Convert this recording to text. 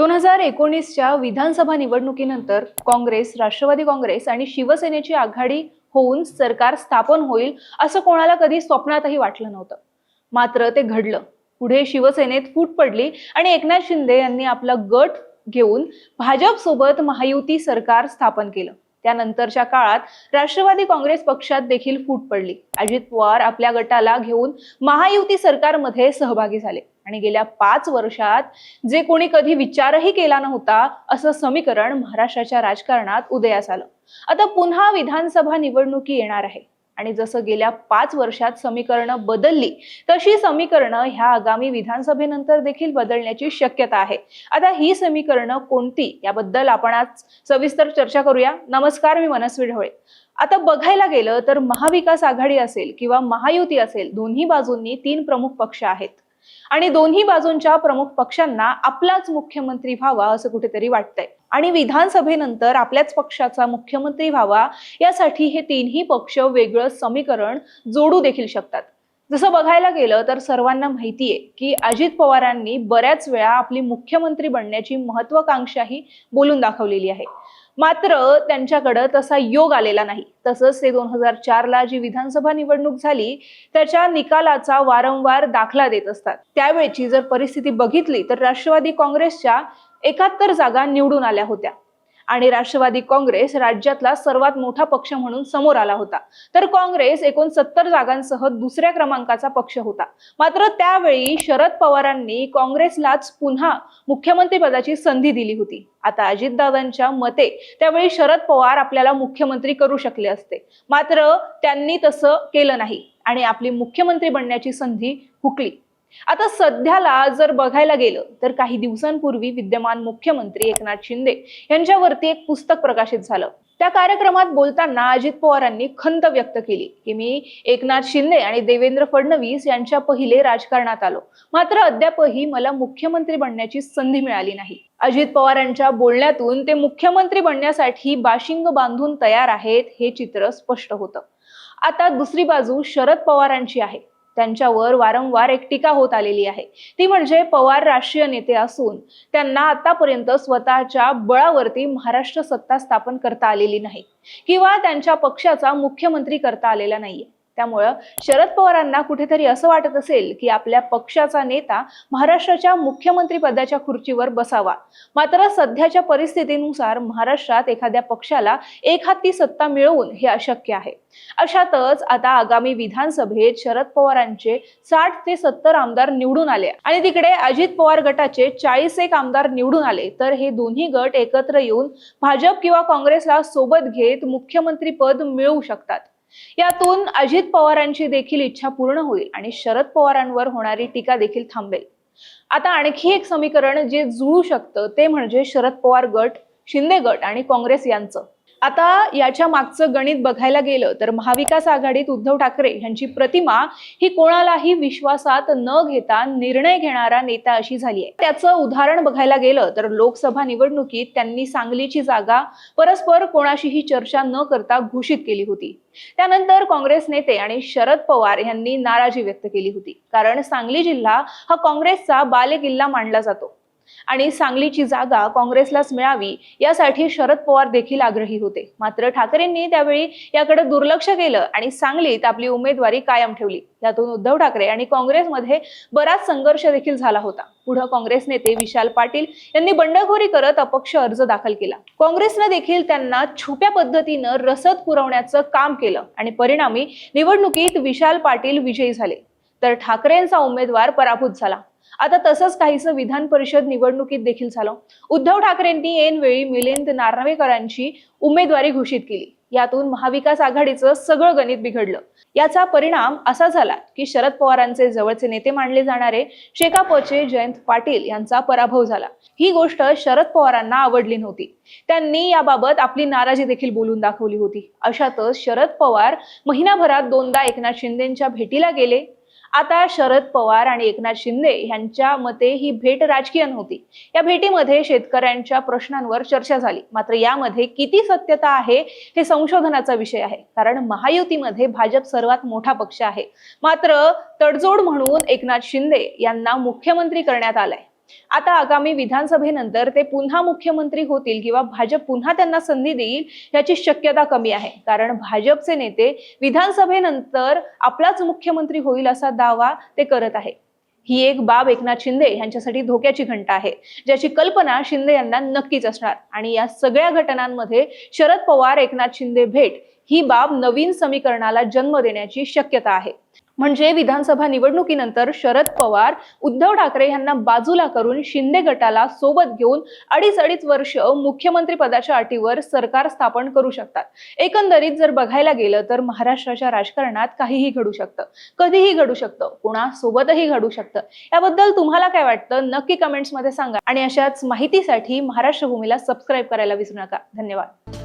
दोन हजार एकोणीसच्या विधानसभा निवडणुकीनंतर काँग्रेस राष्ट्रवादी काँग्रेस आणि शिवसेनेची आघाडी होऊन सरकार स्थापन होईल असं कोणाला कधी स्वप्नातही वाटलं नव्हतं. मात्र ते घडलं. पुढे शिवसेनेत फूट पडली आणि एकनाथ शिंदे यांनी आपला गट घेऊन भाजपसोबत महायुती सरकार स्थापन केलं. त्यानंतरच्या काळात राष्ट्रवादी काँग्रेस पक्षात देखील फूट पडली. अजित पवार आपल्या गटाला घेऊन महायुती सरकारमध्ये सहभागी झाले. आणि गेल्या पाच वर्षात जे कोणी कधी विचारही केला नव्हता असं समीकरण महाराष्ट्राच्या राजकारणात उदयास आलं. आता पुन्हा विधानसभा निवडणुकी येणार आहे. आणि जसं गेल्या पाच वर्षात समीकरणं बदलली तशी समीकरणं ह्या आगामी विधानसभेनंतर देखील बदलण्याची शक्यता आहे. आता ही समीकरणं कोणती याबद्दल आपण आज सविस्तर चर्चा करूया. नमस्कार मी मनस्वी ढवळे आता बघायला गेलं तर महाविकास आघाडी असेल किंवा महायुती असेल दोन्ही बाजूंनी तीन प्रमुख पक्ष आहेत. आणि दोन्ही बाजूंच्या प्रमुख पक्षांना आपलाच मुख्यमंत्री व्हावा असं कुठेतरी वाटतंय. आणि विधानसभेनंतर आपल्याच पक्षाचा मुख्यमंत्री व्हावा यासाठी हे तीनही पक्ष वेगळं समीकरण जोडू देखील शकतात. जसं बघायला गेलं तर सर्वांना माहितीये की अजित पवारांनी बऱ्याच वेळा आपली मुख्यमंत्री बनण्याची महत्वाकांक्षाही बोलून दाखवलेली आहे. मात्र त्यांच्याकडं तसा योग आलेला नाही. तसंच ते दोन हजार चारला जी विधानसभा निवडणूक झाली त्याच्या निकालाचा वारंवार दाखला देत असतात. त्यावेळची जर परिस्थिती बघितली तर राष्ट्रवादी काँग्रेसच्या एकाहत्तर जागा निवडून आल्या होत्या. आणि राष्ट्रवादी काँग्रेस राज्यातला सर्वात मोठा पक्ष म्हणून समोर आला होता. तर काँग्रेस एकोणसत्तर जागांसह दुसऱ्या क्रमांकाचा पक्ष होता. मात्र त्यावेळी शरद पवारांनी काँग्रेसलाच पुन्हा मुख्यमंत्री पदाची संधी दिली होती. आता अजितदादांच्या मते त्यावेळी शरद पवार आपल्याला मुख्यमंत्री करू शकले असते. मात्र त्यांनी तसं केलं नाही आणि आपली मुख्यमंत्री बनण्याची संधी हुकली. आता सध्याला जर बघायला गेलं तर काही दिवसांपूर्वी विद्यमान मुख्यमंत्री एकनाथ शिंदे यांच्यावरती एक पुस्तक प्रकाशित झालं. त्या कार्यक्रमात बोलताना अजित पवारांनी खंत व्यक्त केली की मी एकनाथ शिंदे आणि देवेंद्र फडणवीस यांच्या पहिले राजकारणात आलो. मात्र अद्यापही मला मुख्यमंत्री बनण्याची संधी मिळाली नाही. अजित पवारांच्या बोलण्यातून ते मुख्यमंत्री बनण्यासाठी बाशिंग बांधून तयार आहेत हे चित्र स्पष्ट होतं. आता दुसरी बाजू शरद पवारांची आहे. त्यांच्यावर वारंवार एक टीका होत आलेली आहे. ती म्हणजे पवार राष्ट्रीय नेते असून त्यांना आतापर्यंत स्वतःच्या बळावरती महाराष्ट्र सत्ता स्थापन करता आलेली नाही. किंवा त्यांच्या पक्षाचा मुख्यमंत्री करता आलेला नाहीये. त्यामुळं शरद पवारांना कुठेतरी असं वाटत असेल की आपल्या पक्षाचा नेता महाराष्ट्राच्या मुख्यमंत्री पदाच्या खुर्चीवर बसावा. मात्र सध्याच्या परिस्थितीनुसार महाराष्ट्रात एखाद्या पक्षाला एक हाती सत्ता मिळवून हे अशक्य आहे. अशातच आता आगामी विधानसभेत शरद पवारांचे साठ ते सत्तर आमदार निवडून आले आणि तिकडे अजित पवार गटाचे चाळीस एक आमदार निवडून आले तर हे दोन्ही गट एकत्र येऊन भाजप किंवा काँग्रेसला सोबत घेत मुख्यमंत्री पद मिळवू शकतात. यातून अजित पवारांची देखील इच्छा पूर्ण होईल आणि शरद पवारांवर होणारी टीका देखील थांबेल. आता आणखी एक समीकरण जे जुळू शकतं ते म्हणजे शरद पवार गट शिंदे गट आणि काँग्रेस यांचं. आता याच्या मागचं गणित बघायला गेलं तर महाविकास आघाडीत उद्धव ठाकरे यांची प्रतिमा ही कोणालाही विश्वासात न घेता निर्णय घेणारा नेता अशी झाली आहे. त्याचं उदाहरण बघायला गेलं तर लोकसभा निवडणुकीत त्यांनी सांगलीची जागा परस्पर कोणाशीही चर्चा न करता घोषित केली होती. त्यानंतर काँग्रेस नेते आणि शरद पवार यांनी नाराजी व्यक्त केली होती. कारण सांगली जिल्हा हा काँग्रेसचा बालेकिल्ला मानला जातो. आणि सांगलीची जागा काँग्रेसलाच मिळावी यासाठी शरद पवार देखील आग्रही होते. मात्र ठाकरेंनी त्यावेळी याकडे दुर्लक्ष केलं आणि सांगलीत आपली उमेदवारी कायम ठेवली. यातून उद्धव ठाकरे आणि काँग्रेसमध्ये बराच संघर्ष देखील झाला होता. पुढे काँग्रेस नेते विशाल पाटील यांनी बंडखोरी करत अपक्ष अर्ज दाखल केला. काँग्रेसनं देखील त्यांना छुप्या पद्धतीनं रसद पुरवण्याचं काम केलं आणि परिणामी निवडणुकीत विशाल पाटील विजयी झाले. तर ठाकरेंचा उमेदवार पराभूत झाला. आता तसंच काहीसं विधान परिषद निवडणुकीत देखील झालं. उद्धव ठाकरेंनी ऐनवेळी मिलिंद नार्नावेकरांची उमेदवारी घोषित केली. यातून महाविकास आघाडीचं सगळं गणित बिघडलं. याचा परिणाम असा झाला की शरद पवारांचे जवळचे नेते मानले जाणारे शेकापचे जयंत पाटील यांचा पराभव झाला. ही गोष्ट शरद पवारांना आवडली नव्हती. त्यांनी याबाबत आपली नाराजी देखील बोलून दाखवली होती. अशातच शरद पवार महिनाभरात दोनदा एकनाथ शिंदेच्या भेटीला गेले. आता शरद पवार आणि एकनाथ शिंदे यांच्या मते ही भेट राजकीय नव्हती. या भेटीमध्ये शेतकऱ्यांच्या प्रश्नांवर चर्चा झाली. मात्र यामध्ये किती सत्यता आहे हे संशोधनाचा विषय आहे. कारण महायुतीमध्ये भाजप सर्वात मोठा पक्ष आहे. मात्र तडजोड म्हणून एकनाथ शिंदे यांना मुख्यमंत्री करण्यात आलाय. आता आगामी विधानसभेनंतर ते पुन्हा मुख्यमंत्री होतील किंवा भाजप पुन्हा त्यांना संधी देईल याची शक्यता कमी आहे. कारण भाजपचे नेते विधानसभेनंतर आपलाच मुख्यमंत्री होईल असा दावा ते करत आहे. ही एक बाब एकनाथ शिंदे यांच्यासाठी धोक्याची घंटा आहे ज्याची कल्पना शिंदे यांना नक्कीच असणार. आणि या सगळ्या घटनांमध्ये शरद पवार एकनाथ शिंदे भेट ही बाब नवीन समीकरणाला जन्म देण्याची शक्यता आहे. म्हणजे विधानसभा निवडणुकीनंतर शरद पवार उद्धव ठाकरे यांना बाजूला करून शिंदे गटाला सोबत घेऊन अडीच अडीच वर्ष मुख्यमंत्री पदाच्या अटीवर सरकार स्थापन करू शकतात. एकंदरीत जर बघायला गेलं तर महाराष्ट्राच्या राजकारणात काहीही घडू शकतं. कधीही घडू शकतं. कोणासोबतही घडू शकतं. याबद्दल तुम्हाला काय वाटतं? नक्की कमेंट्समध्ये सांगा. आणि अशाच माहितीसाठी महाराष्ट्र भूमीला सबस्क्राईब करायला विसरू नका. धन्यवाद.